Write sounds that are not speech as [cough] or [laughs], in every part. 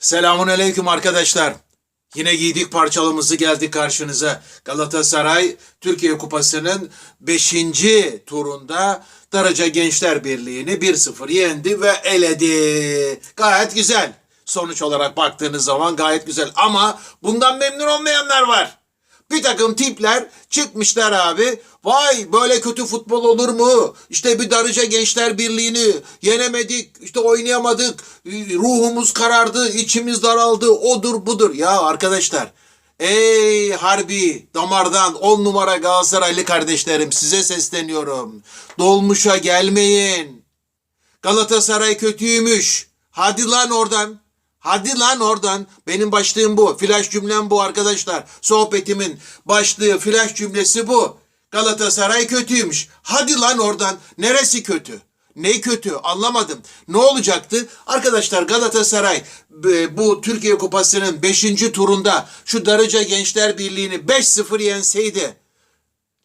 Selamun aleyküm arkadaşlar. Yine giydik parçalımızı geldik karşınıza. Galatasaray Türkiye Kupası'nın 5. turunda Darıca Gençler Birliği'ni 1-0 yendi ve eledi. Gayet güzel. Sonuç olarak baktığınız zaman gayet güzel. Ama bundan memnun olmayanlar var. Bir takım tipler çıkmışlar abi. Vay böyle kötü futbol olur mu? İşte bir Darıca Gençler Birliği'ni yenemedik, işte oynayamadık, ruhumuz karardı, içimiz daraldı, odur budur. Ya arkadaşlar, ey harbi damardan on numara Galatasaraylı kardeşlerim size sesleniyorum. Dolmuşa gelmeyin. Galatasaray kötüymüş. Hadi lan oradan. Hadi lan oradan. Benim başlığım bu. Flash cümlem bu arkadaşlar. Sohbetimin başlığı flash cümlesi bu. Galatasaray kötüymüş. Hadi lan oradan. Neresi kötü? Ne kötü anlamadım. Ne olacaktı? Arkadaşlar Galatasaray e, bu Türkiye Kupası'nın 5. turunda şu Darıca Gençler Birliği'ni 5-0 yenseydi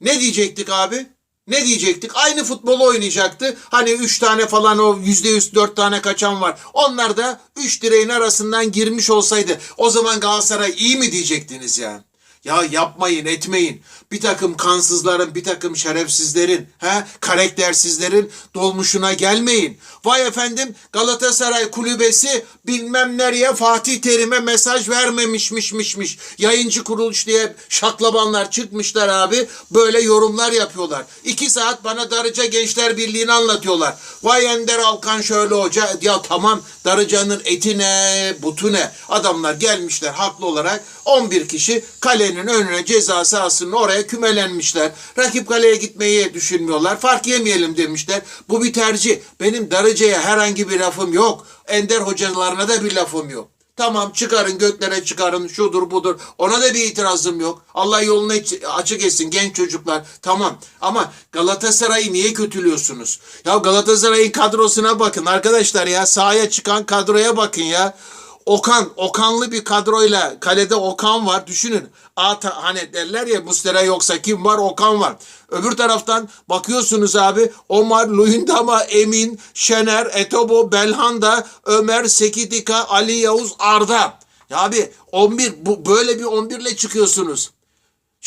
ne diyecektik abi? Ne diyecektik? Aynı futbolu oynayacaktı. Hani 3 tane falan o %100 4 tane kaçan var. Onlar da 3 direğin arasından girmiş olsaydı o zaman Galatasaray iyi mi diyecektiniz ya? Ya yapmayın etmeyin. Bir takım kansızların, bir takım şerefsizlerin, he, karaktersizlerin dolmuşuna gelmeyin. Vay efendim Galatasaray kulübesi bilmem nereye Fatih Terim'e mesaj vermemişmişmişmiş. Yayıncı kuruluş diye şaklabanlar çıkmışlar abi. Böyle yorumlar yapıyorlar. İki saat bana Darıca Gençler Birliği'ni anlatıyorlar. Vay Ender Alkan şöyle hoca. Ya tamam Darıca'nın eti ne, butu ne? Adamlar gelmişler haklı olarak 11 kişi kalenin önüne ceza sahasının oraya kümelenmişler. Rakip kaleye gitmeyi düşünmüyorlar. Fark yemeyelim demişler. Bu bir tercih. Benim Darıca'ya herhangi bir lafım yok. Ender hocalarına da bir lafım yok. Tamam çıkarın göklere çıkarın şudur budur. Ona da bir itirazım yok. Allah yolunu açık etsin genç çocuklar. Tamam ama Galatasaray'ı niye kötülüyorsunuz? Ya Galatasaray'ın kadrosuna bakın arkadaşlar ya sahaya çıkan kadroya bakın ya. Okan, Okanlı bir kadroyla kalede Okan var. Düşünün. Ata, hani derler ya Mustera yoksa kim var? Okan var. Öbür taraftan bakıyorsunuz abi Omar, Luyendama, Emin, Şener, Etobo, Belhanda, Ömer, Sekidika, Ali Yavuz, Arda. Ya abi 11 bu böyle bir 11 ile çıkıyorsunuz.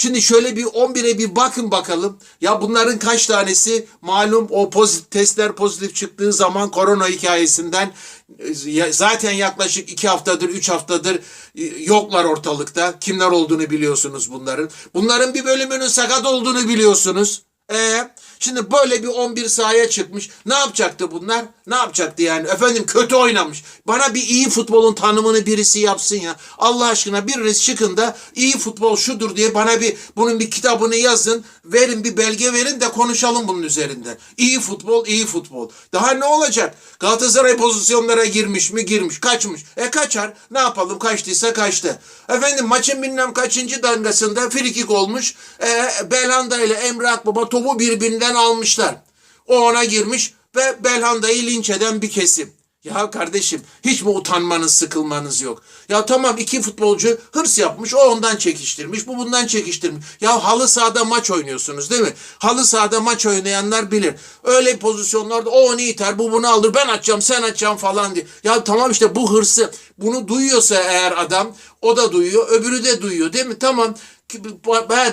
Şimdi şöyle bir 11'e bir bakın bakalım. Ya bunların kaç tanesi malum o pozitif, testler pozitif çıktığı zaman korona hikayesinden e, zaten yaklaşık 2 haftadır 3 haftadır e, yoklar ortalıkta. Kimler olduğunu biliyorsunuz bunların. Bunların bir bölümünün sakat olduğunu biliyorsunuz. E şimdi böyle bir 11 sahaya çıkmış. Ne yapacaktı bunlar? Ne yapacaktı yani? Efendim kötü oynamış. Bana bir iyi futbolun tanımını birisi yapsın ya. Allah aşkına biriniz çıkın da iyi futbol şudur diye bana bir bunun bir kitabını yazın. Verin bir belge verin de konuşalım bunun üzerinde. İyi futbol, iyi futbol. Daha ne olacak? Galatasaray pozisyonlara girmiş mi? Girmiş. Kaçmış. E kaçar. Ne yapalım? Kaçtıysa kaçtı. Efendim maçın bilmem kaçıncı dangasında frikik olmuş. E, Belhanda ile Emre Akbaba topu birbirinden almışlar. O ona girmiş ve Belhanda'yı linç eden bir kesim. Ya kardeşim hiç mi utanmanız sıkılmanız yok? Ya tamam iki futbolcu hırs yapmış o ondan çekiştirmiş bu bundan çekiştirmiş. Ya halı sahada maç oynuyorsunuz değil mi? Halı sahada maç oynayanlar bilir. Öyle pozisyonlarda o onu iter bu bunu alır ben atacağım sen atacaksın falan diye. Ya tamam işte bu hırsı bunu duyuyorsa eğer adam o da duyuyor öbürü de duyuyor değil mi? Tamam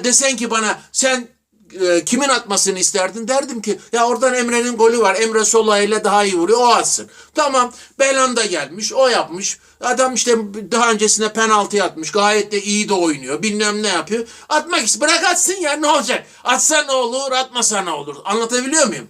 desen ki bana sen e, kimin atmasını isterdin? Derdim ki ya oradan Emre'nin golü var. Emre Sola ile daha iyi vuruyor. O atsın. Tamam. Belanda gelmiş. O yapmış. Adam işte daha öncesine penaltı atmış. Gayet de iyi de oynuyor. Bilmem ne yapıyor. Atmak istiyor. Bırak atsın ya ne olacak? Atsa ne olur, atmasa ne olur? Anlatabiliyor muyum?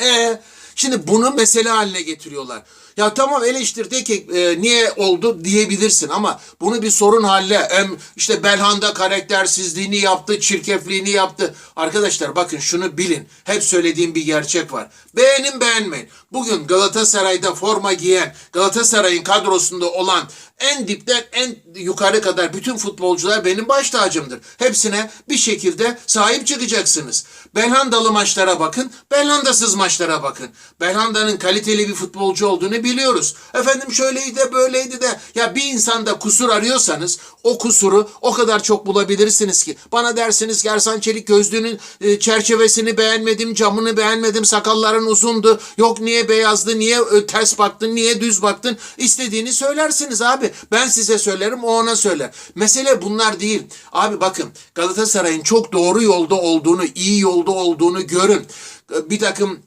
Ee, şimdi bunu mesele haline getiriyorlar. Ya tamam eleştir de ki e, niye oldu diyebilirsin ama bunu bir sorun haline em, işte Belhanda karaktersizliğini yaptı, çirkefliğini yaptı. Arkadaşlar bakın şunu bilin. Hep söylediğim bir gerçek var. Beğenin beğenmeyin. Bugün Galatasaray'da forma giyen, Galatasaray'ın kadrosunda olan en dipten en yukarı kadar bütün futbolcular benim baş tacımdır. Hepsine bir şekilde sahip çıkacaksınız. Belhandalı maçlara bakın, Belhandasız maçlara bakın. Belhanda'nın kaliteli bir futbolcu olduğunu biliyoruz. Efendim şöyleydi de böyleydi de. Ya bir insanda kusur arıyorsanız o kusuru o kadar çok bulabilirsiniz ki. Bana dersiniz ki Ersan Çelik gözlüğünün e, çerçevesini beğenmedim, camını beğenmedim, sakalların uzundu. Yok niye beyazdı, niye ters baktın, niye düz baktın istediğini söylersiniz abi. Ben size söylerim, o ona söyler. Mesele bunlar değil. Abi bakın Galatasaray'ın çok doğru yolda olduğunu, iyi yolda olduğunu görün. Bir takım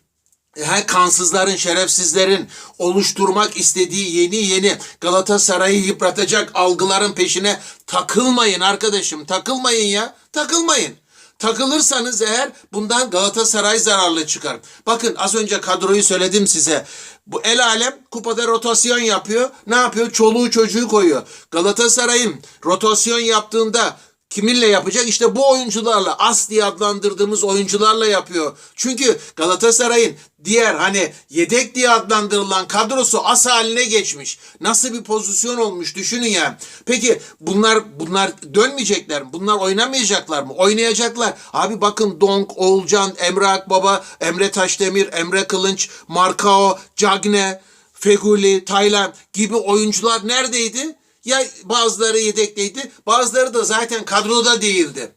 her kansızların, şerefsizlerin oluşturmak istediği yeni yeni Galatasaray'ı yıpratacak algıların peşine takılmayın arkadaşım. Takılmayın ya. Takılmayın. Takılırsanız eğer bundan Galatasaray zararlı çıkar. Bakın az önce kadroyu söyledim size. Bu el alem kupada rotasyon yapıyor. Ne yapıyor? Çoluğu çocuğu koyuyor. Galatasaray'ın rotasyon yaptığında Kiminle yapacak? İşte bu oyuncularla, as diye adlandırdığımız oyuncularla yapıyor. Çünkü Galatasaray'ın diğer hani yedek diye adlandırılan kadrosu as haline geçmiş. Nasıl bir pozisyon olmuş düşünün ya. Peki bunlar bunlar dönmeyecekler mi? Bunlar oynamayacaklar mı? Oynayacaklar. Abi bakın Donk, Oğulcan, Emre Akbaba, Emre Taşdemir, Emre Kılınç, Markao, Cagne, Feguli, Taylan gibi oyuncular neredeydi? Ya bazıları yedekteydi, bazıları da zaten kadroda değildi.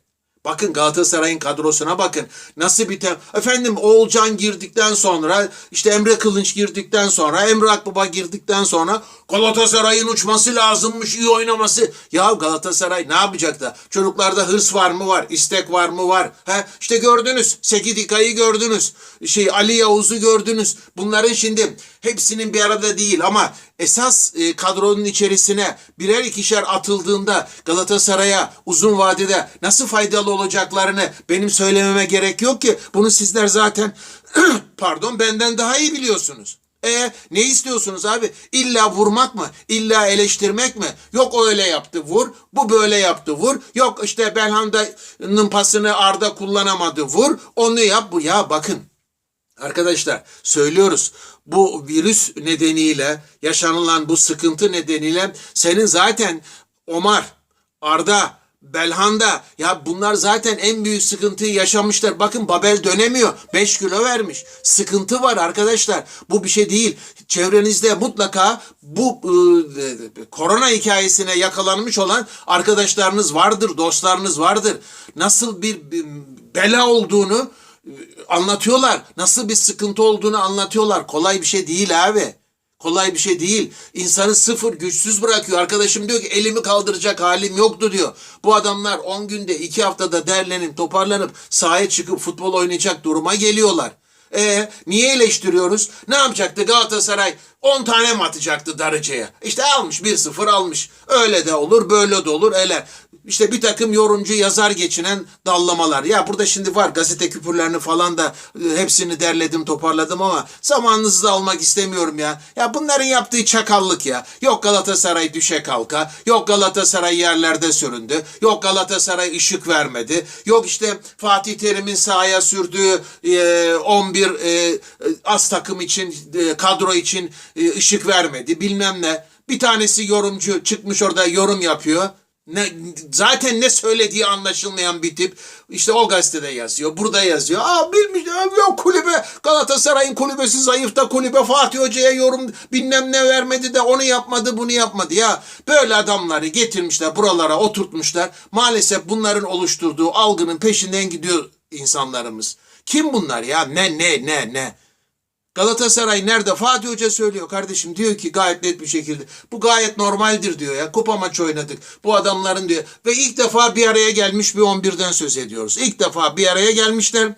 Bakın Galatasaray'ın kadrosuna bakın. Nasıl bir tem... Efendim Oğulcan girdikten sonra, işte Emre Kılınç girdikten sonra, Emre Akbaba girdikten sonra Galatasaray'ın uçması lazımmış, iyi oynaması. Ya Galatasaray ne yapacak da? Çocuklarda hırs var mı var, istek var mı var. He? İşte gördünüz, Sekidika'yı gördünüz, şey Ali Yavuz'u gördünüz. Bunların şimdi hepsinin bir arada değil ama esas e, kadronun içerisine birer ikişer atıldığında Galatasaray'a uzun vadede nasıl faydalı olacaklarını benim söylememe gerek yok ki. Bunu sizler zaten [clears throat] pardon benden daha iyi biliyorsunuz. E ne istiyorsunuz abi? İlla vurmak mı? İlla eleştirmek mi? Yok öyle yaptı vur. Bu böyle yaptı vur. Yok işte Belhanda'nın pasını Arda kullanamadı vur. Onu yap bu. Ya bakın Arkadaşlar söylüyoruz bu virüs nedeniyle yaşanılan bu sıkıntı nedeniyle senin zaten Omar, Arda, Belhanda ya bunlar zaten en büyük sıkıntıyı yaşamışlar. Bakın Babel dönemiyor. 5 kilo vermiş. Sıkıntı var arkadaşlar. Bu bir şey değil. Çevrenizde mutlaka bu e, korona hikayesine yakalanmış olan arkadaşlarınız vardır, dostlarınız vardır. Nasıl bir bela olduğunu anlatıyorlar. Nasıl bir sıkıntı olduğunu anlatıyorlar. Kolay bir şey değil abi. Kolay bir şey değil. İnsanı sıfır güçsüz bırakıyor. Arkadaşım diyor ki elimi kaldıracak halim yoktu diyor. Bu adamlar 10 günde 2 haftada derlenip toparlanıp sahaya çıkıp futbol oynayacak duruma geliyorlar. E niye eleştiriyoruz? Ne yapacaktı Galatasaray? 10 tane mi atacaktı Darıcı'ya? İşte almış 1-0 almış. Öyle de olur böyle de olur ele. İşte bir takım yorumcu yazar geçinen dallamalar. Ya burada şimdi var gazete küpürlerini falan da e, hepsini derledim toparladım ama zamanınızı da almak istemiyorum ya. Ya bunların yaptığı çakallık ya. Yok Galatasaray düşe kalka. Yok Galatasaray yerlerde süründü. Yok Galatasaray ışık vermedi. Yok işte Fatih Terim'in sahaya sürdüğü e, 11 e, az takım için e, kadro için e, ışık vermedi. Bilmem ne. Bir tanesi yorumcu çıkmış orada yorum yapıyor. Ne, zaten ne söylediği anlaşılmayan bir tip. İşte o gazetede yazıyor. Burada yazıyor. Aa bilmiş yok kulübe. Galatasaray'ın kulübesi zayıf da kulübe Fatih Hoca'ya yorum bilmem ne vermedi de onu yapmadı bunu yapmadı. Ya böyle adamları getirmişler buralara oturtmuşlar. Maalesef bunların oluşturduğu algının peşinden gidiyor insanlarımız. Kim bunlar ya? Ne ne ne ne? Galatasaray nerede? Fatih Hoca söylüyor kardeşim diyor ki gayet net bir şekilde. Bu gayet normaldir diyor ya. Kupa maçı oynadık. Bu adamların diyor. Ve ilk defa bir araya gelmiş bir 11'den söz ediyoruz. İlk defa bir araya gelmişler.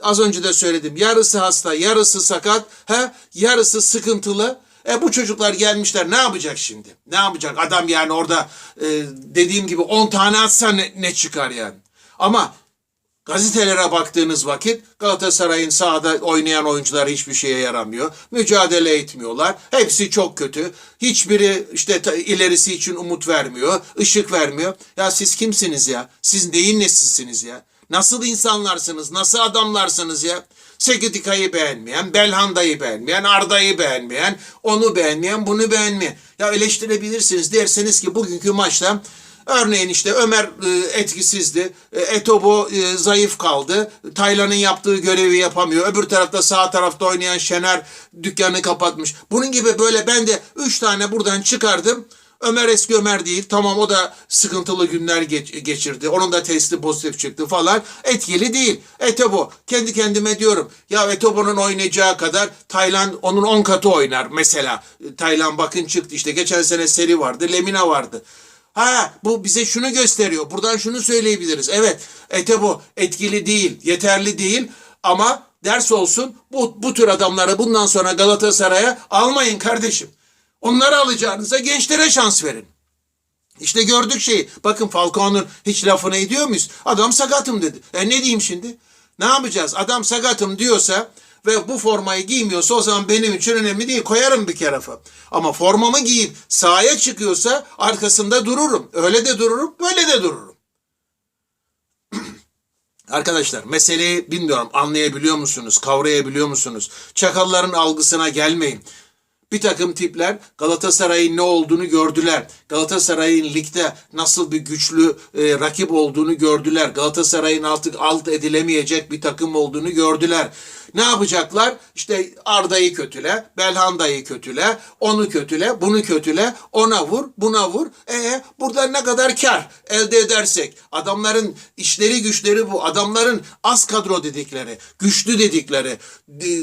Az önce de söyledim. Yarısı hasta, yarısı sakat, he? yarısı sıkıntılı. E bu çocuklar gelmişler ne yapacak şimdi? Ne yapacak? Adam yani orada e, dediğim gibi 10 tane atsa ne, ne çıkar yani? Ama Gazetelere baktığınız vakit Galatasaray'ın sahada oynayan oyuncular hiçbir şeye yaramıyor. Mücadele etmiyorlar. Hepsi çok kötü. Hiçbiri işte ilerisi için umut vermiyor, ışık vermiyor. Ya siz kimsiniz ya? Siz neyin nesisiniz ya? Nasıl insanlarsınız? Nasıl adamlarsınız ya? Sekidika'yı beğenmeyen, Belhanda'yı beğenmeyen, Arda'yı beğenmeyen, onu beğenmeyen, bunu beğenmeyen. Ya eleştirebilirsiniz derseniz ki bugünkü maçta Örneğin işte Ömer e, etkisizdi. E, Etobo e, zayıf kaldı. Taylan'ın yaptığı görevi yapamıyor. Öbür tarafta sağ tarafta oynayan Şener dükkanı kapatmış. Bunun gibi böyle ben de 3 tane buradan çıkardım. Ömer eski Ömer değil. Tamam o da sıkıntılı günler geç- geçirdi. Onun da testi pozitif çıktı falan. Etkili değil. Etebo. Kendi kendime diyorum. Ya Etebo'nun oynayacağı kadar Tayland onun 10 katı oynar mesela. Tayland bakın çıktı işte. Geçen sene seri vardı. Lemina vardı. Ha bu bize şunu gösteriyor. Buradan şunu söyleyebiliriz. Evet Etebo etkili değil, yeterli değil ama ders olsun bu, bu tür adamları bundan sonra Galatasaray'a almayın kardeşim. Onları alacağınıza gençlere şans verin. İşte gördük şeyi. Bakın Falcao'nun hiç lafını ediyor muyuz? Adam sakatım dedi. E ne diyeyim şimdi? Ne yapacağız? Adam sakatım diyorsa ve bu formayı giymiyorsa o zaman benim için önemli değil. Koyarım bir kerafa. Ama formamı giyip sahaya çıkıyorsa arkasında dururum. Öyle de dururum, böyle de dururum. [clears throat] Arkadaşlar meseleyi bilmiyorum anlayabiliyor musunuz, kavrayabiliyor musunuz? Çakalların algısına gelmeyin. Bir takım tipler Galatasaray'ın ne olduğunu gördüler. Galatasaray'ın ligde nasıl bir güçlü e, rakip olduğunu gördüler. Galatasaray'ın artık alt edilemeyecek bir takım olduğunu gördüler. Ne yapacaklar? İşte Arda'yı kötüle, Belhanda'yı kötüle, onu kötüle, bunu kötüle, ona vur, buna vur. E burada ne kadar kar elde edersek. Adamların işleri güçleri bu. Adamların az kadro dedikleri, güçlü dedikleri,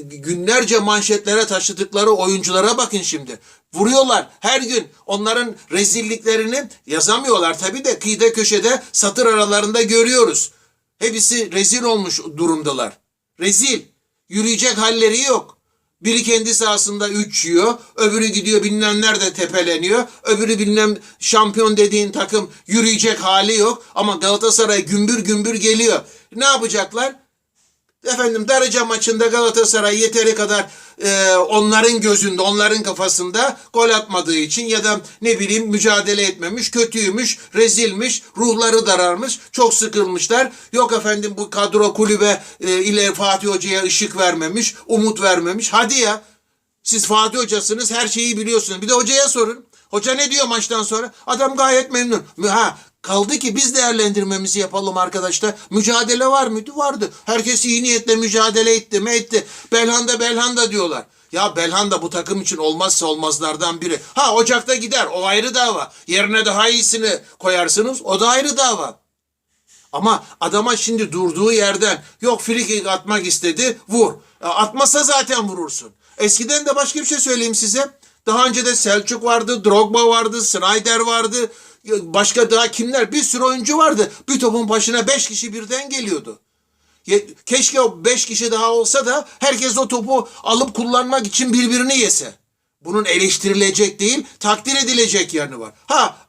günlerce manşetlere taşıdıkları oyunculara bakın şimdi. Vuruyorlar her gün. Onların rezilliklerini yazamıyorlar tabii de kıyıda köşede satır aralarında görüyoruz. Hepsi rezil olmuş durumdalar. Rezil. Yürüyecek halleri yok. Biri kendi sahasında 3 yiyor. Öbürü gidiyor bilmem nerede tepeleniyor. Öbürü bilmem şampiyon dediğin takım yürüyecek hali yok. Ama Galatasaray gümbür gümbür geliyor. Ne yapacaklar? Efendim Darıca maçında Galatasaray yeteri kadar e, onların gözünde, onların kafasında gol atmadığı için ya da ne bileyim mücadele etmemiş, kötüymüş, rezilmiş, ruhları dararmış, çok sıkılmışlar. Yok efendim bu kadro kulübe e, ile Fatih Hoca'ya ışık vermemiş, umut vermemiş. Hadi ya siz Fatih Hocasınız, her şeyi biliyorsunuz. Bir de hocaya sorun. Hoca ne diyor maçtan sonra? Adam gayet memnun. Ha kaldı ki biz değerlendirmemizi yapalım arkadaşlar. Mücadele var mıydı? Vardı. Herkes iyi niyetle mücadele etti mi? Etti. Belhanda Belhanda diyorlar. Ya Belhanda bu takım için olmazsa olmazlardan biri. Ha Ocak'ta gider. O ayrı dava. Yerine daha iyisini koyarsınız. O da ayrı dava. Ama adama şimdi durduğu yerden yok frikik atmak istedi vur. E, Atmasa zaten vurursun. Eskiden de başka bir şey söyleyeyim size. Daha önce de Selçuk vardı, Drogba vardı, Snyder vardı. Başka daha kimler? Bir sürü oyuncu vardı. Bir topun başına beş kişi birden geliyordu. Keşke o beş kişi daha olsa da herkes o topu alıp kullanmak için birbirini yese. Bunun eleştirilecek değil, takdir edilecek yanı var. Ha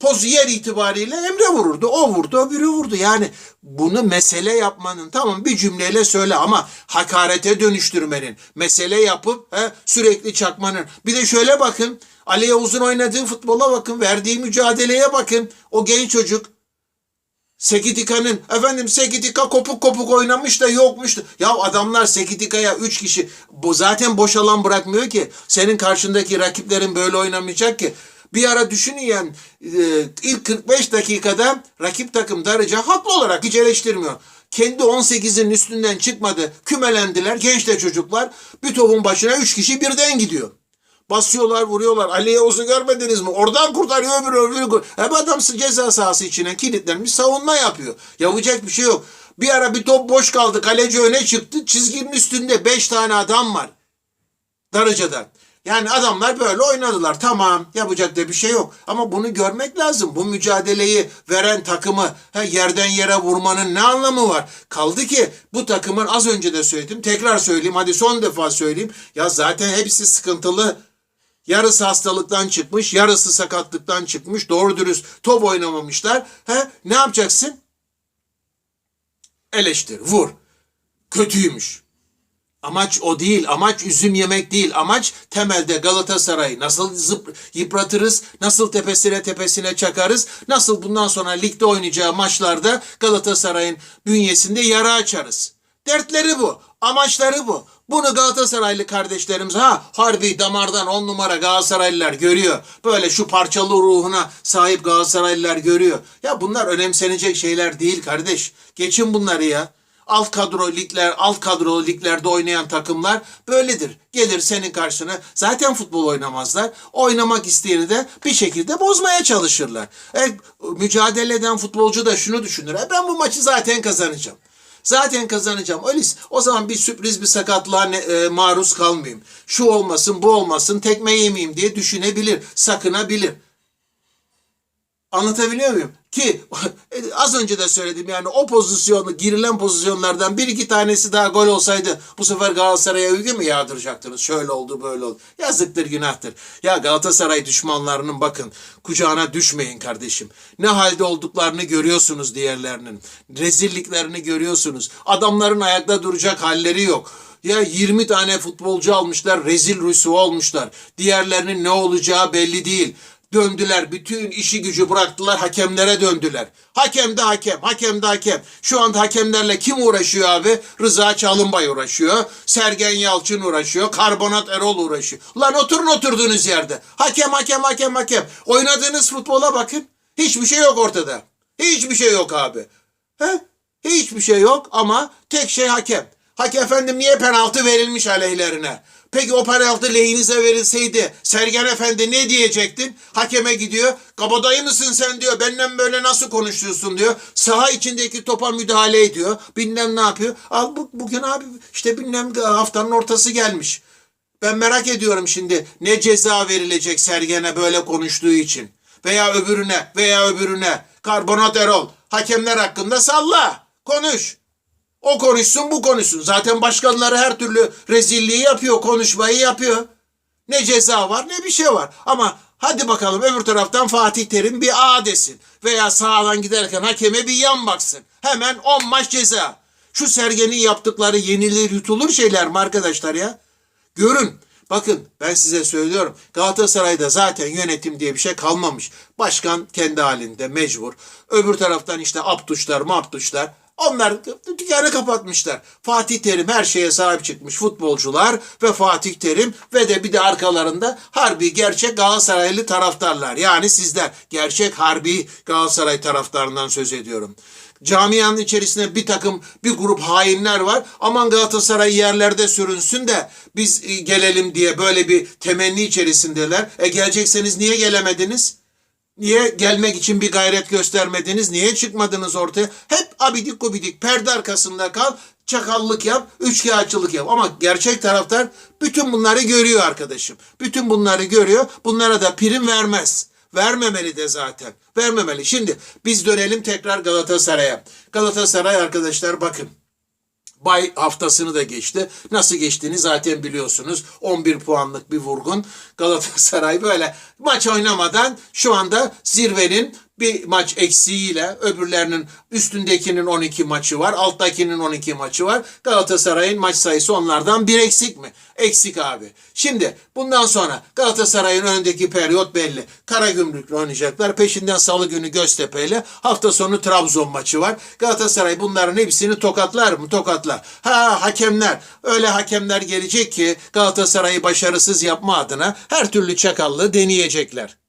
poz yer itibariyle Emre vururdu. O vurdu, öbürü vurdu. Yani bunu mesele yapmanın tamam bir cümleyle söyle ama hakarete dönüştürmenin, mesele yapıp he, sürekli çakmanın. Bir de şöyle bakın. Ali Yavuz'un oynadığı futbola bakın, verdiği mücadeleye bakın. O genç çocuk Sekitika'nın efendim Sekitika kopuk kopuk oynamış da yokmuş. da- Ya adamlar Sekitika'ya 3 kişi bu zaten boş alan bırakmıyor ki. Senin karşındaki rakiplerin böyle oynamayacak ki. Bir ara düşünün yani e, ilk 45 dakikada rakip takım Darıca haklı olarak hiç eleştirmiyor. Kendi 18'in üstünden çıkmadı. Kümelendiler genç de çocuklar. Bir topun başına 3 kişi birden gidiyor. Basıyorlar, vuruyorlar. Ali Yavuz'u görmediniz mi? Oradan kurtarıyor öbürü. kur- Hep adam ceza sahası içine kilitlenmiş savunma yapıyor. Yapacak bir şey yok. Bir ara bir top boş kaldı. Kaleci öne çıktı. Çizginin üstünde 5 tane adam var. Darıca'dan. Yani adamlar böyle oynadılar. Tamam yapacak da bir şey yok. Ama bunu görmek lazım. Bu mücadeleyi veren takımı he, yerden yere vurmanın ne anlamı var? Kaldı ki bu takımın az önce de söyledim. Tekrar söyleyeyim. Hadi son defa söyleyeyim. Ya zaten hepsi sıkıntılı. Yarısı hastalıktan çıkmış, yarısı sakatlıktan çıkmış. Doğru dürüst top oynamamışlar. He, ne yapacaksın? Eleştir, vur. Kötüymüş. Amaç o değil. Amaç üzüm yemek değil. Amaç temelde Galatasaray'ı nasıl zıp, yıpratırız, nasıl tepesine tepesine çakarız, nasıl bundan sonra ligde oynayacağı maçlarda Galatasaray'ın bünyesinde yara açarız. Dertleri bu. Amaçları bu. Bunu Galatasaraylı kardeşlerimiz ha harbi damardan on numara Galatasaraylılar görüyor. Böyle şu parçalı ruhuna sahip Galatasaraylılar görüyor. Ya bunlar önemsenecek şeyler değil kardeş. Geçin bunları ya. Alt kadro ligler, alt kadrolu liglerde oynayan takımlar böyledir. Gelir senin karşına zaten futbol oynamazlar. Oynamak isteyeni de bir şekilde bozmaya çalışırlar. E, mücadele eden futbolcu da şunu düşünür. E, ben bu maçı zaten kazanacağım. Zaten kazanacağım. Öyleyse o zaman bir sürpriz bir sakatlığa ne- e, maruz kalmayayım. Şu olmasın bu olmasın tekme yemeyeyim diye düşünebilir. Sakınabilir. Anlatabiliyor muyum? Ki [laughs] az önce de söyledim yani o pozisyonu girilen pozisyonlardan bir iki tanesi daha gol olsaydı bu sefer Galatasaray'a övgü mü yağdıracaktınız? Şöyle oldu böyle oldu. Yazıktır günahtır. Ya Galatasaray düşmanlarının bakın kucağına düşmeyin kardeşim. Ne halde olduklarını görüyorsunuz diğerlerinin. Rezilliklerini görüyorsunuz. Adamların ayakta duracak halleri yok. Ya 20 tane futbolcu almışlar rezil rüsva olmuşlar. Diğerlerinin ne olacağı belli değil. Döndüler. Bütün işi gücü bıraktılar. Hakemlere döndüler. Hakem de hakem. Hakem de hakem. Şu anda hakemlerle kim uğraşıyor abi? Rıza Çalınbay uğraşıyor. Sergen Yalçın uğraşıyor. Karbonat Erol uğraşıyor. Lan oturun oturduğunuz yerde. Hakem hakem hakem hakem. Oynadığınız futbola bakın. Hiçbir şey yok ortada. Hiçbir şey yok abi. He? Hiçbir şey yok ama tek şey hakem. Hakem efendim niye penaltı verilmiş aleyhlerine? Peki o penaltı lehinize verilseydi Sergen Efendi ne diyecektin? Hakeme gidiyor. Kabadayı mısın sen diyor. Benimle böyle nasıl konuşuyorsun diyor. Saha içindeki topa müdahale ediyor. Bilmem ne yapıyor. Al bu, bugün abi işte bilmem haftanın ortası gelmiş. Ben merak ediyorum şimdi ne ceza verilecek Sergen'e böyle konuştuğu için. Veya öbürüne veya öbürüne. Karbonat Erol. Hakemler hakkında salla. Konuş. O konuşsun bu konuşsun. Zaten başkanları her türlü rezilliği yapıyor. Konuşmayı yapıyor. Ne ceza var ne bir şey var. Ama hadi bakalım öbür taraftan Fatih Terim bir A desin. Veya sağdan giderken hakeme bir yan baksın. Hemen 10 maç ceza. Şu Sergen'in yaptıkları yenilir yutulur şeyler mi arkadaşlar ya? Görün. Bakın ben size söylüyorum. Galatasaray'da zaten yönetim diye bir şey kalmamış. Başkan kendi halinde mecbur. Öbür taraftan işte aptuşlar maptuşlar. Onlar dükkanı kapatmışlar. Fatih Terim her şeye sahip çıkmış futbolcular ve Fatih Terim ve de bir de arkalarında harbi gerçek Galatasaraylı taraftarlar. Yani sizler gerçek harbi Galatasaray taraftarından söz ediyorum. Camianın içerisinde bir takım bir grup hainler var. Aman Galatasaray yerlerde sürünsün de biz e, gelelim diye böyle bir temenni içerisindeler. E gelecekseniz niye gelemediniz? Niye gelmek için bir gayret göstermediniz? Niye çıkmadınız ortaya? Hep abidik gubidik perde arkasında kal, çakallık yap, üçkağıtçılık yap. Ama gerçek taraftar bütün bunları görüyor arkadaşım. Bütün bunları görüyor. Bunlara da prim vermez. Vermemeli de zaten. Vermemeli. Şimdi biz dönelim tekrar Galatasaray'a. Galatasaray arkadaşlar bakın. Bay haftasını da geçti. Nasıl geçtiğini zaten biliyorsunuz. 11 puanlık bir vurgun. Galatasaray böyle maç oynamadan şu anda zirvenin bir maç eksiğiyle öbürlerinin üstündekinin 12 maçı var. Alttakinin 12 maçı var. Galatasaray'ın maç sayısı onlardan bir eksik mi? Eksik abi. Şimdi bundan sonra Galatasaray'ın önündeki periyot belli. Karagümrük'le oynayacaklar. Peşinden salı günü Göztepe'yle. Hafta sonu Trabzon maçı var. Galatasaray bunların hepsini tokatlar mı? Tokatlar. Ha hakemler. Öyle hakemler gelecek ki Galatasaray'ı başarısız yapma adına her türlü çakallığı deneyecekler.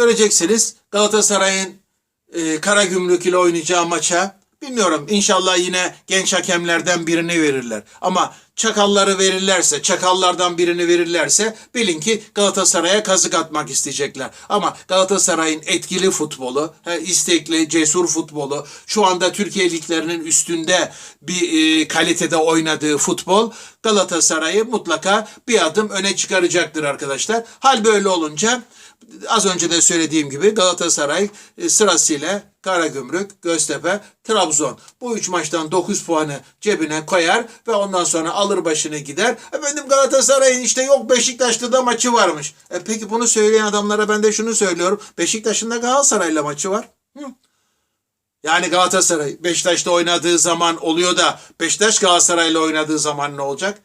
Göreceksiniz Galatasaray'ın e, Karagümrük ile oynayacağı maça bilmiyorum inşallah yine genç hakemlerden birini verirler. Ama çakalları verirlerse, çakallardan birini verirlerse bilin ki Galatasaray'a kazık atmak isteyecekler. Ama Galatasaray'ın etkili futbolu, istekli, cesur futbolu, şu anda Türkiye liglerinin üstünde bir e, kalitede oynadığı futbol Galatasaray'ı mutlaka bir adım öne çıkaracaktır arkadaşlar. Hal böyle olunca az önce de söylediğim gibi Galatasaray e, sırasıyla Karagümrük, Göztepe, Trabzon. Bu üç maçtan 9 puanı cebine koyar ve ondan sonra alır başını gider. Efendim Galatasaray'ın işte yok Beşiktaş'ta da maçı varmış. E peki bunu söyleyen adamlara ben de şunu söylüyorum. Beşiktaş'ın da Galatasaray'la maçı var. Hı. Yani Galatasaray Beşiktaş'ta oynadığı zaman oluyor da Beşiktaş Galatasaray'la oynadığı zaman ne olacak?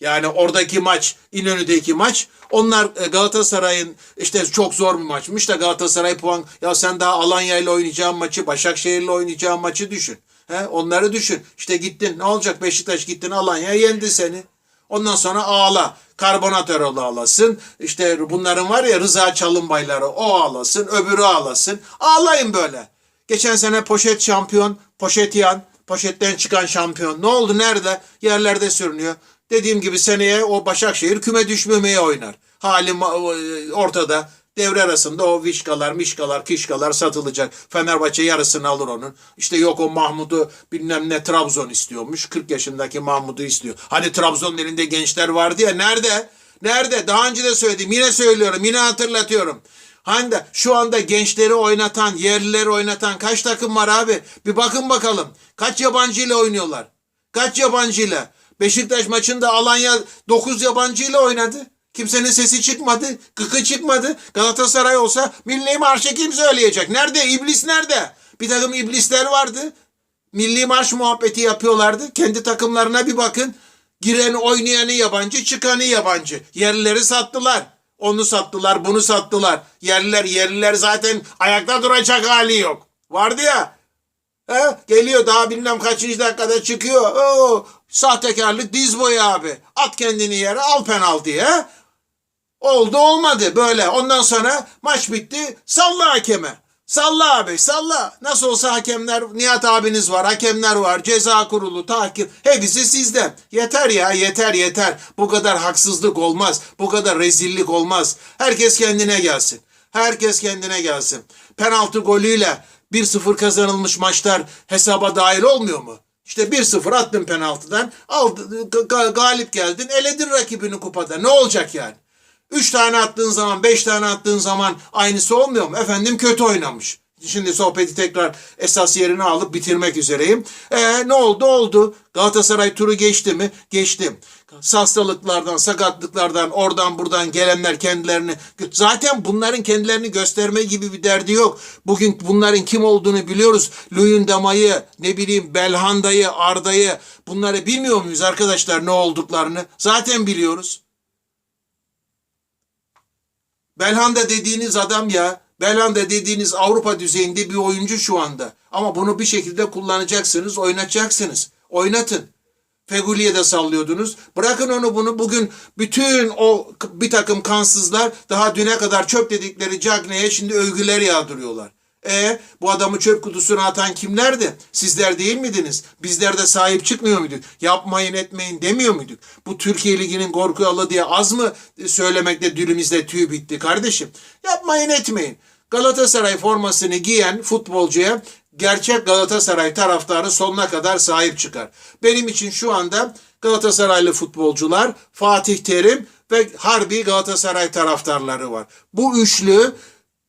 Yani oradaki maç, İnönü'deki maç onlar e, Galatasaray'ın işte çok zor bir maçmış da Galatasaray puan ya sen daha Alanya ile oynayacağın maçı, Başakşehir'le oynayacağın maçı düşün. He, onları düşün. İşte gittin ne olacak Beşiktaş gittin Alanya yendi seni. Ondan sonra ağla. Karbonat Erol ağlasın. İşte bunların var ya Rıza Çalınbayları o ağlasın. Öbürü ağlasın. Ağlayın böyle. Geçen sene poşet şampiyon, Poşetyan, Poşetten çıkan şampiyon. Ne oldu? Nerede? Yerlerde sürünüyor. Dediğim gibi seneye o Başakşehir küme düşmemeye oynar. Hali ma- ortada. Devre arasında o vişkalar, mişkalar, kişkalar satılacak. Fenerbahçe yarısını alır onun. İşte yok o Mahmut'u bilmem ne Trabzon istiyormuş. 40 yaşındaki Mahmut'u istiyor. Hani Trabzon'un elinde gençler vardı ya. Nerede? Nerede? Daha önce de söyledim. Yine söylüyorum. Yine hatırlatıyorum. Hani de şu anda gençleri oynatan, yerlileri oynatan kaç takım var abi? Bir bakın bakalım. Kaç yabancıyla oynuyorlar? Kaç yabancıyla? Beşiktaş maçında Alanya 9 yabancıyla oynadı. Kimsenin sesi çıkmadı. Gıkı çıkmadı. Galatasaray olsa milli marşı kim söyleyecek? Nerede? İblis nerede? Bir takım iblisler vardı. Milli marş muhabbeti yapıyorlardı. Kendi takımlarına bir bakın. Giren oynayanı yabancı, çıkanı yabancı. Yerlileri sattılar. Onu sattılar, bunu sattılar. Yerliler, yerliler zaten ayakta duracak hali yok. Vardı ya. He? Geliyor daha bilmem kaçıncı dakikada çıkıyor. Oo, sahtekarlık diz boyu abi. At kendini yere al penaltıyı. Oldu olmadı böyle. Ondan sonra maç bitti. Salla hakeme. Salla abi salla. Nasıl olsa hakemler Nihat abiniz var. Hakemler var. Ceza kurulu, tahkim. Hepsi sizden. Yeter ya yeter yeter. Bu kadar haksızlık olmaz. Bu kadar rezillik olmaz. Herkes kendine gelsin. Herkes kendine gelsin. Penaltı golüyle 1-0 kazanılmış maçlar hesaba dahil olmuyor mu? İşte 1-0 attın penaltıdan. Aldın, ga- galip geldin. Eledin rakibini kupada. Ne olacak yani? Üç tane attığın zaman, beş tane attığın zaman aynısı olmuyor mu? Efendim kötü oynamış. Şimdi sohbeti tekrar esas yerine alıp bitirmek üzereyim. E ne oldu? Oldu. Galatasaray turu geçti mi? Geçtim. Hastalıklardan, sakatlıklardan, oradan buradan gelenler kendilerini... Zaten bunların kendilerini gösterme gibi bir derdi yok. Bugün bunların kim olduğunu biliyoruz. Luyendama'yı, ne bileyim Belhanda'yı, Arda'yı bunları bilmiyor muyuz arkadaşlar ne olduklarını? Zaten biliyoruz. Belhanda dediğiniz adam ya. Belhanda dediğiniz Avrupa düzeyinde bir oyuncu şu anda. Ama bunu bir şekilde kullanacaksınız, oynatacaksınız. Oynatın. Feguli'ye de sallıyordunuz. Bırakın onu bunu. Bugün bütün o bir takım kansızlar daha düne kadar çöp dedikleri Cagney'e şimdi övgüler yağdırıyorlar. E bu adamı çöp kutusuna atan kimlerdi? Sizler değil miydiniz? Bizler de sahip çıkmıyor muyduk? Yapmayın etmeyin demiyor muyduk? Bu Türkiye Ligi'nin korku alı diye az mı söylemekte dilimizde tüy bitti kardeşim? Yapmayın etmeyin. Galatasaray formasını giyen futbolcuya gerçek Galatasaray taraftarı sonuna kadar sahip çıkar. Benim için şu anda Galatasaraylı futbolcular, Fatih Terim ve harbi Galatasaray taraftarları var. Bu üçlü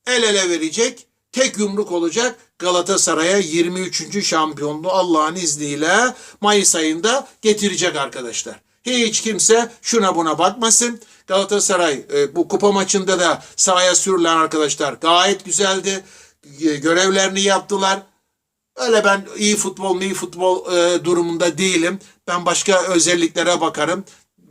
el ele verecek, tek yumruk olacak Galatasaray'a 23. şampiyonluğu Allah'ın izniyle Mayıs ayında getirecek arkadaşlar. Hiç kimse şuna buna bakmasın. Galatasaray e, bu kupa maçında da sahaya sürülen arkadaşlar gayet güzeldi. Görevlerini yaptılar. Öyle ben iyi futbol, iyi futbol e, durumunda değilim. Ben başka özelliklere bakarım.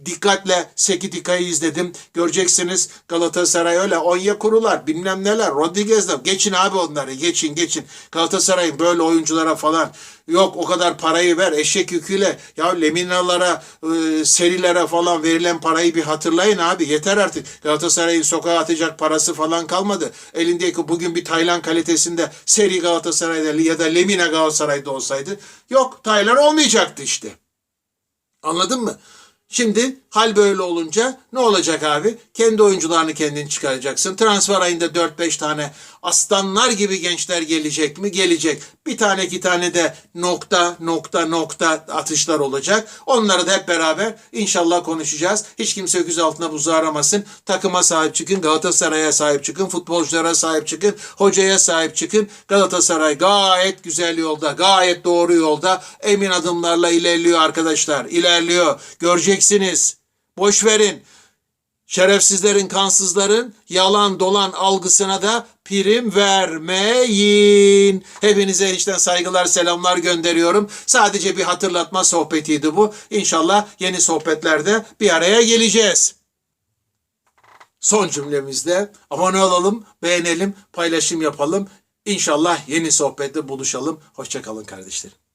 Dikkatle Sekitika'yı izledim. Göreceksiniz Galatasaray öyle Onya kurular bilmem neler. Rodriguez'le geçin abi onları geçin geçin. Galatasaray'ın böyle oyunculara falan yok o kadar parayı ver eşek yüküyle. Ya Leminalara e, serilere falan verilen parayı bir hatırlayın abi yeter artık. Galatasaray'ın sokağa atacak parası falan kalmadı. Elindeki bugün bir Taylan kalitesinde seri Galatasaray'da ya da Lemina Galatasaray'da olsaydı yok Taylan olmayacaktı işte. Anladın mı? Şimdi hal böyle olunca ne olacak abi? Kendi oyuncularını kendin çıkaracaksın. Transfer ayında 4-5 tane aslanlar gibi gençler gelecek mi? Gelecek. Bir tane iki tane de nokta nokta nokta atışlar olacak. Onları da hep beraber inşallah konuşacağız. Hiç kimse öküz altına buzu aramasın. Takıma sahip çıkın. Galatasaray'a sahip çıkın. Futbolculara sahip çıkın. Hocaya sahip çıkın. Galatasaray gayet güzel yolda. Gayet doğru yolda. Emin adımlarla ilerliyor arkadaşlar. İlerliyor. Göreceksiniz. Boş verin. Şerefsizlerin, kansızların yalan dolan algısına da prim vermeyin. Hepinize içten saygılar, selamlar gönderiyorum. Sadece bir hatırlatma sohbetiydi bu. İnşallah yeni sohbetlerde bir araya geleceğiz. Son cümlemizde abone olalım, beğenelim, paylaşım yapalım. İnşallah yeni sohbette buluşalım. Hoşçakalın kardeşlerim.